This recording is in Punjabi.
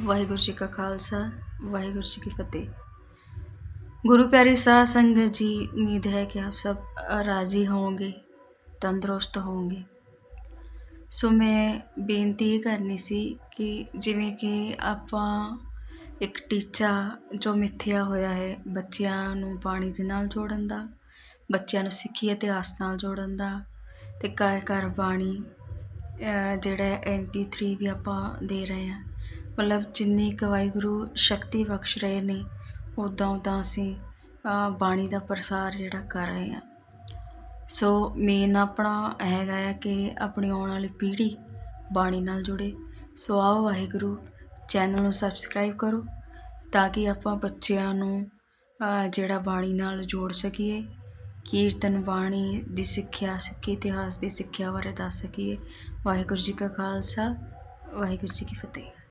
ਵਾਹਿਗੁਰੂ ਜੀ ਕਾ ਖਾਲਸਾ ਵਾਹਿਗੁਰੂ ਜੀ ਕੀ ਫਤਿਹ। ਗੁਰੂ ਪਿਆਰੀ ਸਾਧ ਸੰਗਤ ਜੀ ਉਮੀਦ ਹੈ ਕਿ ਆਪ ਸਭ ਰਾਜੀ ਹੋਵੋਗੇ ਤੰਦਰੁਸਤ ਹੋਵੋਗੇ। ਸੋ ਮੈਂ ਬੇਨਤੀ ਇਹ ਕਰਨੀ ਸੀ ਕਿ ਜਿਵੇਂ ਕਿ ਆਪਾਂ ਇੱਕ ਟੀਚਾ ਜੋ ਮਿੱਥਿਆ ਹੋਇਆ ਹੈ ਬੱਚਿਆਂ ਨੂੰ ਬਾਣੀ ਦੇ ਨਾਲ ਜੋੜਨ ਦਾ ਬੱਚਿਆਂ ਨੂੰ ਸਿੱਖੀ ਇਤਿਹਾਸ ਨਾਲ ਜੋੜਨ ਦਾ ਤੇ ਘਰ ਘਰ ਬਾਣੀ ਅ, ਜਿਹੜਾ MP3 ਵੀ ਆਪਾਂ ਦੇ ਰਹੇ ਹਾਂ। ਮਤਲਬ ਜਿੰਨੀ ਕੁ ਵਾਹਿਗੁਰੂ ਸ਼ਕਤੀ ਬਖਸ਼ ਰਹੇ ਨੇ ਉੱਦਾਂ ਉੱਦਾਂ ਅਸੀਂ ਬਾਣੀ ਦਾ ਪ੍ਰਸਾਰ ਜਿਹੜਾ ਕਰ ਰਹੇ ਹਾਂ। ਸੋ ਮੇਨ ਆਪਣਾ ਹੈਗਾ ਹੈ ਕਿ ਆਪਣੀ ਆਉਣ ਵਾਲੀ ਪੀੜ੍ਹੀ ਬਾਣੀ ਨਾਲ ਜੁੜੇ। ਸੋ ਆਓ ਵਾਹਿਗੁਰੂ ਚੈਨਲ ਨੂੰ ਸਬਸਕ੍ਰਾਈਬ ਕਰੋ ਤਾਂ ਕਿ ਆਪਾਂ ਬੱਚਿਆਂ ਨੂੰ ਜਿਹੜਾ ਬਾਣੀ ਨਾਲ ਜੋੜ ਸਕੀਏ, ਕੀਰਤਨ ਬਾਣੀ ਦੀ ਸਿੱਖਿਆ, ਸਿੱਖੀ ਇਤਿਹਾਸ ਦੀ ਸਿੱਖਿਆ ਬਾਰੇ ਦੱਸ ਸਕੀਏ। ਵਾਹਿਗੁਰੂ ਜੀ ਕਾ ਖਾਲਸਾ, ਵਾਹਿਗੁਰੂ ਜੀ ਕੀ ਫਤਿਹ।